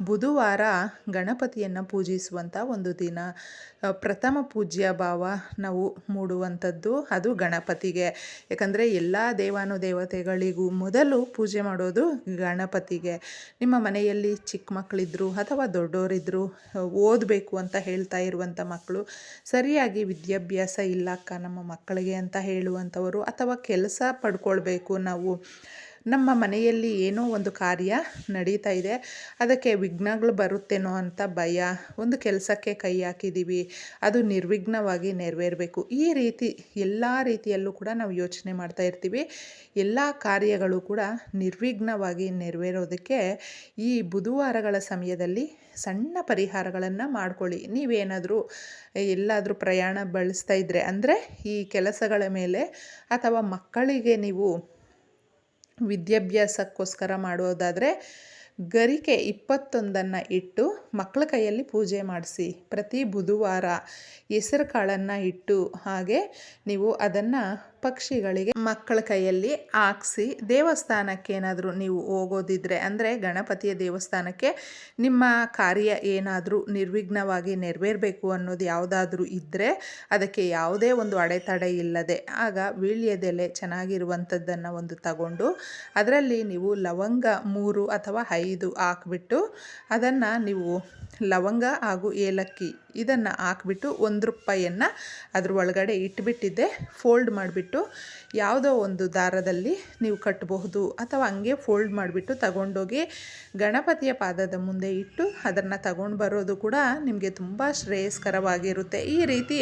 ಬುಧವಾರ ಗಣಪತಿಯನ್ನು ಪೂಜಿಸುವಂಥ ಒಂದು ದಿನ. ಪ್ರಥಮ ಪೂಜ್ಯ ಭಾವ ನಾವು ಮೂಡುವಂಥದ್ದು ಅದು ಗಣಪತಿಗೆ. ಯಾಕಂದರೆ ಎಲ್ಲ ದೇವಾನುದೇವತೆಗಳಿಗೂ ಮೊದಲು ಪೂಜೆ ಮಾಡೋದು ಗಣಪತಿಗೆ. ನಿಮ್ಮ ಮನೆಯಲ್ಲಿ ಚಿಕ್ಕ ಮಕ್ಕಳಿದ್ರು ಅಥವಾ ದೊಡ್ಡವರಿದ್ದರು ಓದಬೇಕು ಅಂತ ಹೇಳ್ತಾ ಇರುವಂಥ ಮಕ್ಕಳು, ಸರಿಯಾಗಿ ವಿದ್ಯಾಭ್ಯಾಸ ಇಲ್ಲಕ್ಕ ನಮ್ಮ ಮಕ್ಕಳಿಗೆ ಅಂತ ಹೇಳುವಂಥವರು ಅಥವಾ ಕೆಲಸ ಪಡ್ಕೊಳ್ಬೇಕು ನಾವು. ನಮ್ಮ ಮನೆಯಲ್ಲಿ ಏನೋ ಒಂದು ಕಾರ್ಯ ನಡೀತಾ ಇದೆ. ಅದಕ್ಕೆ ವಿಘ್ನಗಳು ಬರುತ್ತೇನೋ ಅಂತ ಭಯ. ಒಂದು ಕೆಲಸಕ್ಕೆ ಕೈ ಹಾಕಿದ್ದೀವಿ ಅದು ನಿರ್ವಿಘ್ನವಾಗಿ ನೆರವೇರಬೇಕು. ಈ ರೀತಿ, ಎಲ್ಲ ರೀತಿಯಲ್ಲೂ ಕೂಡ ನಾವು ಯೋಚನೆ ಮಾಡ್ತಾ ಇರ್ತೀವಿ. ಎಲ್ಲ ಕಾರ್ಯಗಳು ಕೂಡ ನಿರ್ವಿಘ್ನವಾಗಿ ನೆರವೇರೋದಕ್ಕೆ ಈ ಬುಧವಾರಗಳ ಸಮಯದಲ್ಲಿ ಸಣ್ಣ ಪರಿಹಾರಗಳನ್ನು ಮಾಡ್ಕೊಳ್ಳಿ. ನೀವೇನಾದರೂ ಎಲ್ಲಾದರೂ ಪ್ರಯಾಣ ಬಳಸ್ತಾ ಇದ್ದರೆ ಅಂದರೆ ಈ ಕೆಲಸಗಳ ಮೇಲೆ ಅಥವಾ ಮಕ್ಕಳಿಗೆ ನೀವು ವಿದ್ಯಾಭ್ಯಾಸಕ್ಕೋಸ್ಕರ ಮಾಡೋದಾದರೆ ಗರಿಕೆ ಇಪ್ಪತ್ತೊಂದನ್ನು ಇಟ್ಟು ಮಕ್ಕಳ ಕೈಯಲ್ಲಿ ಪೂಜೆ ಮಾಡಿಸಿ. ಪ್ರತಿ ಬುಧವಾರ ಹೆಸರು ಕಾಳನ್ನು ಇಟ್ಟು ಹಾಗೆ ನೀವು ಅದನ್ನು ಪಕ್ಷಿಗಳಿಗೆ ಮಕ್ಕಳ ಕೈಯಲ್ಲಿ ಹಾಕ್ಸಿ ದೇವಸ್ಥಾನಕ್ಕೆ ಏನಾದರೂ ನೀವು ಹೋಗೋದಿದ್ರೆ, ಅಂದರೆ ಗಣಪತಿಯ ದೇವಸ್ಥಾನಕ್ಕೆ ನಿಮ್ಮ ಕಾರ್ಯ ಏನಾದರೂ ನಿರ್ವಿಘ್ನವಾಗಿ ನೆರವೇರಬೇಕು ಅನ್ನೋದು ಯಾವುದಾದ್ರೂ ಇದ್ದರೆ ಅದಕ್ಕೆ ಯಾವುದೇ ಒಂದು ಅಡೆತಡೆ ಇಲ್ಲದೆ, ಆಗ ವೀಳ್ಯದೆಲೆ ಚೆನ್ನಾಗಿರುವಂಥದ್ದನ್ನು ಒಂದು ತಗೊಂಡು ಅದರಲ್ಲಿ ನೀವು ಲವಂಗ ಮೂರು ಅಥವಾ ಐದು ಹಾಕ್ಬಿಟ್ಟು ಅದನ್ನು ನೀವು ಲವಂಗ ಹಾಗೂ ಏಲಕ್ಕಿ ಇದನ್ನು ಹಾಕ್ಬಿಟ್ಟು ಒಂದು ರೂಪಾಯಿಯನ್ನು ಅದ್ರ ಒಳಗಡೆ ಇಟ್ಬಿಟ್ಟಿದ್ದೆ ಫೋಲ್ಡ್ ಮಾಡಿಬಿಟ್ಟು ಬಿಟ್ಟು ಯಾವುದೋ ಒಂದು ದಾರದಲ್ಲಿ ನೀವು ಕಟ್ಟಬಹುದು ಅಥವಾ ಹಂಗೆ ಫೋಲ್ಡ್ ಮಾಡಿಬಿಟ್ಟು ತಗೊಂಡೋಗಿ ಗಣಪತಿಯ ಪಾದದ ಮುಂದೆ ಇಟ್ಟು ಅದನ್ನು ತಗೊಂಡು ಬರೋದು ಕೂಡ ನಿಮಗೆ ತುಂಬ ಶ್ರೇಯಸ್ಕರವಾಗಿರುತ್ತೆ. ಈ ರೀತಿ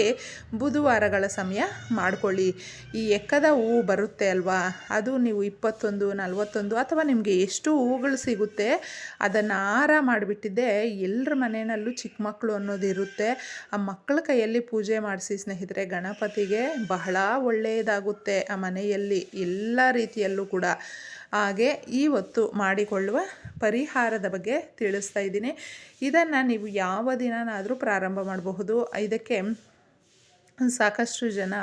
ಬುಧವಾರಗಳ ಸಮಯ ಮಾಡಿಕೊಳ್ಳಿ. ಈ ಎಕ್ಕದ ಹೂವು ಬರುತ್ತೆ ಅಲ್ವಾ? ಅದು ನೀವು ಇಪ್ಪತ್ತೊಂದು, ನಲ್ವತ್ತೊಂದು ಅಥವಾ ನಿಮಗೆ ಎಷ್ಟು ಹೂಗಳು ಸಿಗುತ್ತೆ ಅದನ್ನು ಹಾರ ಮಾಡಿಬಿಟ್ಟಿದ್ದೆ ಎಲ್ಲರ ಮನೆಯಲ್ಲೂ ಚಿಕ್ಕ ಮಕ್ಕಳು ಅನ್ನೋದು ಇರುತ್ತೆ. ಆ ಮಕ್ಕಳ ಕೈಯಲ್ಲಿ ಪೂಜೆ ಮಾಡಿಸಿ ಸ್ನೇಹಿತರೆ, ಗಣಪತಿಗೆ ಬಹಳ ಒಳ್ಳೆಯದಾಗುತ್ತೆ. ಆ ಮನೆಯಲ್ಲಿ ಎಲ್ಲ ರೀತಿಯಲ್ಲೂ ಕೂಡ ಹಾಗೆ ಇವತ್ತು ಮಾಡಿಕೊಳ್ಳುವ ಪರಿಹಾರದ ಬಗ್ಗೆ ತಿಳಿಸ್ತಾ ಇದ್ದೀನಿ. ಇದನ್ನು ನೀವು ಯಾವ ದಿನನಾದರೂ ಪ್ರಾರಂಭ ಮಾಡಬಹುದು. ಇದಕ್ಕೆ ಸಾಕಷ್ಟು ಜನ,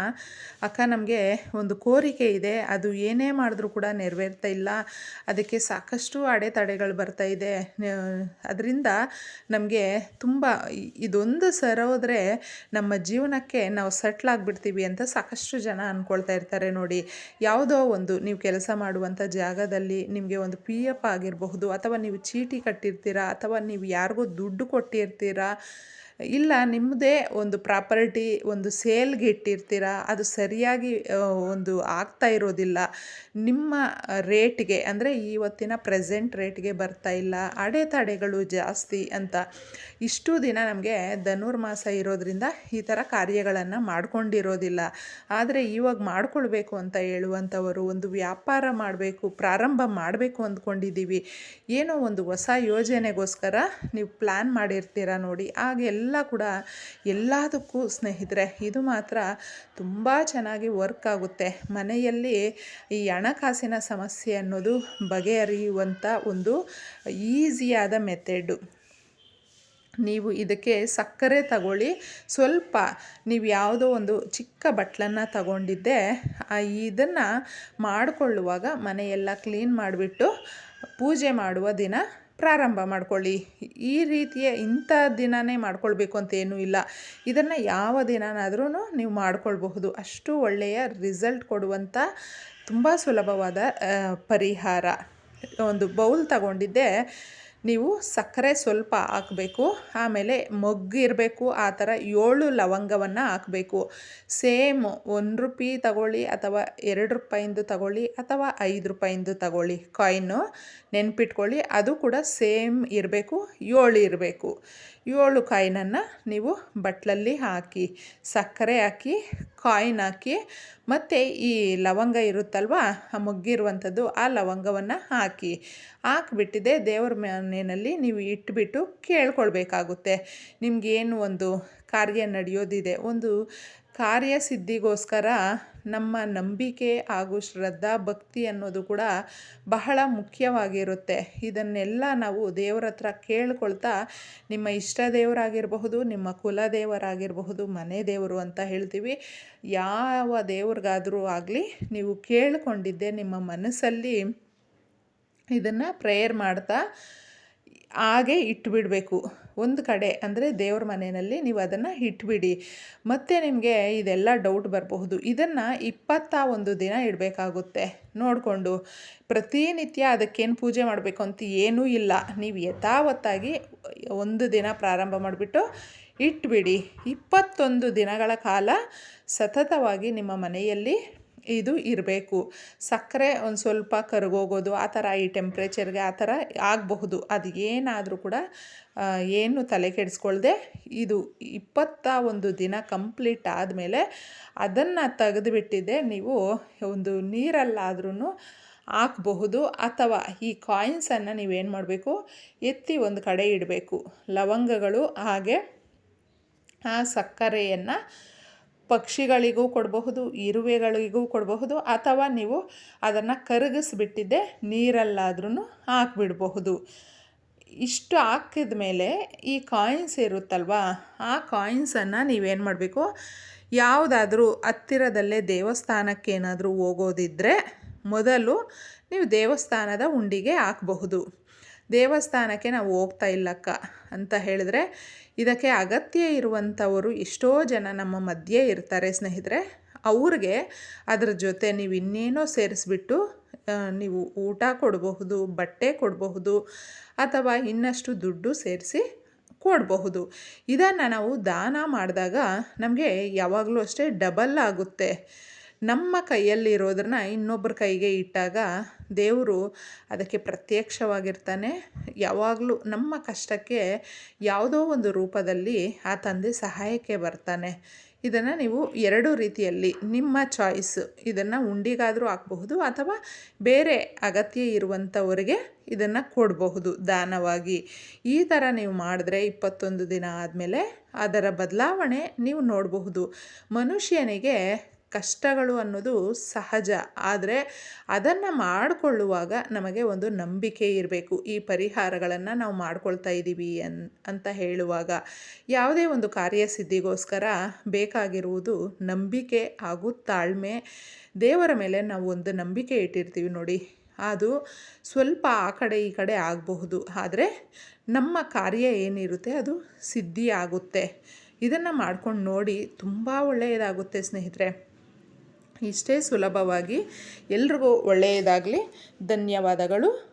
ಅಕ್ಕ ನಮಗೆ ಒಂದು ಕೋರಿಕೆ ಇದೆ. ಅದು ಏನೇ ಮಾಡಿದ್ರೂ ಕೂಡ ನೆರವೇರ್ತಾ ಇಲ್ಲ. ಅದಕ್ಕೆ ಸಾಕಷ್ಟು ಅಡೆತಡೆಗಳು ಬರ್ತಾ ಇದೆ. ಅದರಿಂದ ನಮಗೆ ತುಂಬ ಇದೊಂದು ಸರೋದ್ರೆ ನಮ್ಮ ಜೀವನಕ್ಕೆ ನಾವು ಸೆಟ್ಲ್ ಆಗಿಬಿಡ್ತೀವಿ ಅಂತ ಸಾಕಷ್ಟು ಜನ ಅಂದ್ಕೊಳ್ತಾ ಇರ್ತಾರೆ ನೋಡಿ. ಯಾವುದೋ ಒಂದು ನೀವು ಕೆಲಸ ಮಾಡುವಂಥ ಜಾಗದಲ್ಲಿ ನಿಮಗೆ ಒಂದು ಪಿ ಎಫ್ ಆಗಿರಬಹುದು ಅಥವಾ ನೀವು ಚೀಟಿ ಕಟ್ಟಿರ್ತೀರಾ ಅಥವಾ ನೀವು ಯಾರಿಗೋ ದುಡ್ಡು ಕೊಟ್ಟಿರ್ತೀರಾ ಇಲ್ಲ ನಿಮ್ಮದೇ ಒಂದು ಪ್ರಾಪರ್ಟಿ, ಒಂದು ಸೇಲ್ಗೆ ಇಟ್ಟಿರ್ತೀರ? ಅದು ಸರಿಯಾಗಿ ಒಂದು ಆಗ್ತಾ ಇರೋದಿಲ್ಲ. ನಿಮ್ಮ ರೇಟ್ಗೆ, ಅಂದರೆ ಇವತ್ತಿನ ಪ್ರೆಸೆಂಟ್ ರೇಟ್ಗೆ ಬರ್ತಾ ಇಲ್ಲ. ಅಡೆತಡೆಗಳು ಜಾಸ್ತಿ ಅಂತ ಇಷ್ಟು ದಿನ ನಮಗೆ ಧನುರ್ಮಾಸ ಇರೋದ್ರಿಂದ ಈ ಥರ ಕಾರ್ಯಗಳನ್ನು ಮಾಡ್ಕೊಂಡಿರೋದಿಲ್ಲ. ಆದರೆ ಇವಾಗ ಮಾಡ್ಕೊಳ್ಬೇಕು ಅಂತ ಹೇಳುವಂಥವರು, ಒಂದು ವ್ಯಾಪಾರ ಮಾಡಬೇಕು, ಪ್ರಾರಂಭ ಮಾಡಬೇಕು ಅಂದ್ಕೊಂಡಿದ್ದೀವಿ. ಏನೋ ಒಂದು ಹೊಸ ಯೋಜನೆಗೋಸ್ಕರ ನೀವು ಪ್ಲ್ಯಾನ್ ಮಾಡಿರ್ತೀರ ನೋಡಿ? ಆಗ ಎಲ್ಲ ಕೂಡ ಎಲ್ಲದಕ್ಕೂ ಸ್ನೇಹಿತರೆ, ಇದು ಮಾತ್ರ ತುಂಬ ಚೆನ್ನಾಗಿ ವರ್ಕ್ ಆಗುತ್ತೆ. ಮನೆಯಲ್ಲಿ ಈ ಹಣಕಾಸಿನ ಸಮಸ್ಯೆ ಅನ್ನೋದು ಬಗೆಹರಿಯುವಂಥ ಒಂದು ಈಸಿಯಾದ ಮೆಥೆಡು. ನೀವು ಇದಕ್ಕೆ ಸಕ್ಕರೆ ತಗೊಳ್ಳಿ. ಸ್ವಲ್ಪ ನೀವು ಯಾವುದೋ ಒಂದು ಚಿಕ್ಕ ಬಟ್ಲನ್ನು ತಗೊಂಡಿದ್ದೆ ಇದನ್ನು ಮಾಡಿಕೊಳ್ಳುವಾಗ ಮನೆಯೆಲ್ಲ ಕ್ಲೀನ್ ಮಾಡಿಬಿಟ್ಟು ಪೂಜೆ ಮಾಡುವ ದಿನ ಪ್ರಾರಂಭ ಮಾಡ್ಕೊಳ್ಳಿ. ಈ ರೀತಿಯ ಇಂಥ ದಿನನೇ ಮಾಡ್ಕೊಳ್ಬೇಕು ಅಂತ ಏನೂ ಇಲ್ಲ. ಇದನ್ನು ಯಾವ ದಿನನಾದ್ರೂ ನೀವು ಮಾಡ್ಕೊಳ್ಬಹುದು. ಅಷ್ಟು ಒಳ್ಳೆಯ ರಿಸಲ್ಟ್ ಕೊಡುವಂಥ ತುಂಬ ಸುಲಭವಾದ ಪರಿಹಾರ. ಒಂದು ಬೌಲ್ ತಗೊಂಡಿದ್ದೆ. ನೀವು ಸಕ್ಕರೆ ಸ್ವಲ್ಪ ಹಾಕಬೇಕು, ಆಮೇಲೆ ಮೊಗ್ಗಿರಬೇಕು ಆ ಥರ ಏಳು ಲವಂಗವನ್ನು ಹಾಕಬೇಕು. ಸೇಮ್ ಒಂದು ರೂಪಾಯಿ ತಗೊಳ್ಳಿ ಅಥವಾ ಎರಡು ರೂಪಾಯಿಂದು ತಗೊಳ್ಳಿ ಅಥವಾ ಐದು ರೂಪಾಯಿಂದು ತಗೊಳ್ಳಿ ಕಾಯಿನು ನೆನ್ಪಿಟ್ಕೊಳ್ಳಿ, ಅದು ಕೂಡ ಸೇಮ್ ಇರಬೇಕು, ಏಳು ಇರಬೇಕು. ಏಳು ಕಾಯಿನನ್ನು ನೀವು ಬಟ್ಲಲ್ಲಿ ಹಾಕಿ, ಸಕ್ಕರೆ ಹಾಕಿ, ಕಾಯಿನ್ ಹಾಕಿ, ಮತ್ತು ಈ ಲವಂಗ ಇರುತ್ತಲ್ವ, ಆ ಮೊಗ್ಗಿರುವಂಥದ್ದು ಆ ಲವಂಗವನ್ನು ಹಾಕಿ. ಹಾಕಿಬಿಟ್ಟಿದೆ ದೇವ್ರ ಮನೆಯಲ್ಲಿ ನೀವು ಇಟ್ಬಿಟ್ಟು ಕೇಳ್ಕೊಳ್ಬೇಕಾಗುತ್ತೆ. ನಿಮಗೇನು ಒಂದು ಕಾರ್ಯ ನಡೆಯೋದಿದೆ, ಒಂದು ಕಾರ್ಯಸಿದ್ಧಿಗೋಸ್ಕರ ನಮ್ಮ ನಂಬಿಕೆ ಹಾಗೂ ಶ್ರದ್ಧಾ, ಭಕ್ತಿ ಅನ್ನೋದು ಕೂಡ ಬಹಳ ಮುಖ್ಯವಾಗಿರುತ್ತೆ. ಇದನ್ನೆಲ್ಲ ನಾವು ದೇವರ ಹತ್ರ ಕೇಳ್ಕೊಳ್ತಾ ನಿಮ್ಮ ಇಷ್ಟ ದೇವರಾಗಿರಬಹುದು, ನಿಮ್ಮ ಕುಲದೇವರಾಗಿರಬಹುದು ಮನೆ ದೇವರು ಅಂತ ಹೇಳ್ತೀವಿ. ಯಾವ ದೇವ್ರಿಗಾದರೂ ಆಗಲಿ ನೀವು ಕೇಳಿಕೊಂಡಿದ್ದೆ ನಿಮ್ಮ ಮನಸ್ಸಲ್ಲಿ ಇದನ್ನು ಪ್ರೇಯರ್ ಮಾಡ್ತಾ ಹಾಗೆ ಇಟ್ಬಿಡಬೇಕು. ಒಂದು ಕಡೆ ಅಂದರೆ ದೇವ್ರ ಮನೆಯಲ್ಲಿ ನೀವು ಅದನ್ನು ಇಟ್ಬಿಡಿ. ಮತ್ತು ನಿಮಗೆ ಇದೆಲ್ಲ ಡೌಟ್ ಬರಬಹುದು. ಇದನ್ನು ಇಪ್ಪತ್ತ ಒಂದು ದಿನ ಇಡಬೇಕಾಗುತ್ತೆ. ನೋಡಿಕೊಂಡು. ಪ್ರತಿನಿತ್ಯ ಅದಕ್ಕೇನು ಪೂಜೆ ಮಾಡಬೇಕು ಅಂತ ಏನೂ ಇಲ್ಲ. ನೀವು ಯಥಾವತ್ತಾಗಿ ಒಂದು ದಿನ ಪ್ರಾರಂಭ ಮಾಡಿಬಿಟ್ಟು ಇಟ್ಬಿಡಿ. ಇಪ್ಪತ್ತೊಂದು ದಿನಗಳ ಕಾಲ ಸತತವಾಗಿ ನಿಮ್ಮ ಮನೆಯಲ್ಲಿ ಇದು ಇರಬೇಕು. ಸಕ್ಕರೆ ಒಂದು ಸ್ವಲ್ಪ ಕರಗೋಗೋದು, ಆ ಥರ ಈ ಟೆಂಪ್ರೇಚರ್ಗೆ ಆ ಥರ ಆಗಬಹುದು. ಅದು ಏನಾದರೂ ಕೂಡ ಏನು ತಲೆ ಕೆಡಿಸ್ಕೊಳ್ದೆ ಇದು ಇಪ್ಪತ್ತ ಒಂದು ದಿನ ಕಂಪ್ಲೀಟ್ ಆದಮೇಲೆ ಅದನ್ನು ತೆಗೆದುಬಿಟ್ಟಿದ್ದೆ. ನೀವು ಒಂದು ನೀರಲ್ಲಾದ್ರೂ ಹಾಕಬಹುದು. ಅಥವಾ ಈ ಕಾಯಿನ್ಸನ್ನು ನೀವೇನು ಮಾಡಬೇಕು? ಎತ್ತಿ ಒಂದು ಕಡೆ ಇಡಬೇಕು. ಲವಂಗಗಳು ಹಾಗೆ ಆ ಸಕ್ಕರೆಯನ್ನು ಪಕ್ಷಿಗಳಿಗೂ ಕೊಡಬಹುದು, ಇರುವೆಗಳಿಗೂ ಕೊಡಬಹುದು, ಅಥವಾ ನೀವು ಅದನ್ನು ಕರಗಿಸ್ಬಿಟ್ಟಿದ್ದೆ ನೀರಲ್ಲಾದ್ರೂ ಹಾಕಿಬಿಡಬಹುದು. ಇಷ್ಟು ಹಾಕಿದ ಮೇಲೆ ಈ ಕಾಯಿನ್ಸ್ ಇರುತ್ತಲ್ವಾ, ಆ ಕಾಯಿನ್ಸನ್ನು ನೀವೇನು ಮಾಡಬೇಕು? ಯಾವುದಾದ್ರೂ ಹತ್ತಿರದಲ್ಲೇ ದೇವಸ್ಥಾನಕ್ಕೇನಾದರೂ ಹೋಗೋದಿದ್ದರೆ ಮೊದಲು ನೀವು ದೇವಸ್ಥಾನದ ಉಂಡಿಗೆ ಹಾಕಬಹುದು. ದೇವಸ್ಥಾನಕ್ಕೆ ನಾವು ಹೋಗ್ತಾ ಇಲ್ಲಕ್ಕ ಅಂತ ಹೇಳಿದ್ರೆ ಇದಕ್ಕೆ ಅಗತ್ಯ ಇರುವಂಥವರು ಎಷ್ಟೋ ಜನ ನಮ್ಮ ಮಧ್ಯೆ ಇರ್ತಾರೆ ಸ್ನೇಹಿತರೆ. ಅವ್ರಿಗೆ ಅದ್ರ ಜೊತೆ ನೀವು ಇನ್ನೇನೋ ಸೇರಿಸ್ಬಿಟ್ಟು ನೀವು ಊಟ ಕೊಡಬಹುದು, ಬಟ್ಟೆ ಕೊಡಬಹುದು ಅಥವಾ ಇನ್ನಷ್ಟು ದುಡ್ಡು ಸೇರಿಸಿ ಕೊಡಬಹುದು. ಇದನ್ನು ನಾವು ದಾನ ಮಾಡಿದಾಗ ನಮಗೆ ಯಾವಾಗಲೂ ಅಷ್ಟೇ ಡಬಲ್ ಆಗುತ್ತೆ. ನಮ್ಮ ಕೈಯಲ್ಲಿರೋದನ್ನ ಇನ್ನೊಬ್ಬರ ಕೈಗೆ ಇಟ್ಟಾಗ ದೇವರು ಅದಕ್ಕೆ ಪ್ರತ್ಯಕ್ಷವಾಗಿರ್ತಾನೆ. ಯಾವಾಗಲೂ ನಮ್ಮ ಕಷ್ಟಕ್ಕೆ ಯಾವುದೋ ಒಂದು ರೂಪದಲ್ಲಿ ಆ ತಂದೆ ಸಹಾಯಕ್ಕೆ ಬರ್ತಾನೆ. ಇದನ್ನು ನೀವು ಎರಡು ರೀತಿಯಲ್ಲಿ ನಿಮ್ಮ ಚಾಯ್ಸ್ ಇದನ್ನು ಉಂಡಿಗಾದರೂ ಹಾಕಬಹುದು ಅಥವಾ ಬೇರೆ ಅಗತ್ಯ ಇರುವಂಥವರಿಗೆ ಇದನ್ನು ಕೊಡಬಹುದು ದಾನವಾಗಿ. ಈ ಥರ ನೀವು ಮಾಡಿದ್ರೆ ಇಪ್ಪತ್ತೊಂದು ದಿನ ಆದಮೇಲೆ ಅದರ ಬದಲಾವಣೆ ನೀವು ನೋಡಬಹುದು. ಮನುಷ್ಯನಿಗೆ ಕಷ್ಟಗಳು ಅನ್ನೋದು ಸಹಜ. ಆದರೆ ಅದನ್ನು ಮಾಡಿಕೊಳ್ಳುವಾಗ ನಮಗೆ ಒಂದು ನಂಬಿಕೆ ಇರಬೇಕು. ಈ ಪರಿಹಾರಗಳನ್ನು ನಾವು ಮಾಡ್ಕೊಳ್ತಾ ಇದ್ದೀವಿ ಅನ್, ಅಂತ ಹೇಳುವಾಗ ಯಾವುದೇ ಒಂದು ಕಾರ್ಯಸಿದ್ಧಿಗೋಸ್ಕರ ಬೇಕಾಗಿರುವುದು ನಂಬಿಕೆ ಹಾಗೂ ತಾಳ್ಮೆ. ದೇವರ ಮೇಲೆ ನಾವು ಒಂದು ನಂಬಿಕೆ ಇಟ್ಟಿರ್ತೀವಿ ನೋಡಿ. ಅದು ಸ್ವಲ್ಪ ಆ ಕಡೆ ಈ ಕಡೆ ಆಗಬಹುದು. ಆದರೆ ನಮ್ಮ ಕಾರ್ಯ ಏನಿರುತ್ತೆ ಅದು ಸಿದ್ಧಿ ಆಗುತ್ತೆ ಇದನ್ನು ಮಾಡ್ಕೊಂಡು ನೋಡಿ ತುಂಬ ಒಳ್ಳೆಯದಾಗುತ್ತೆ ಸ್ನೇಹಿತರೆ. ಇಷ್ಟೇ ಸುಲಭವಾಗಿ ಎಲ್ರಿಗೂ ಒಳ್ಳೆಯದಾಗಲಿ. ಧನ್ಯವಾದಗಳು.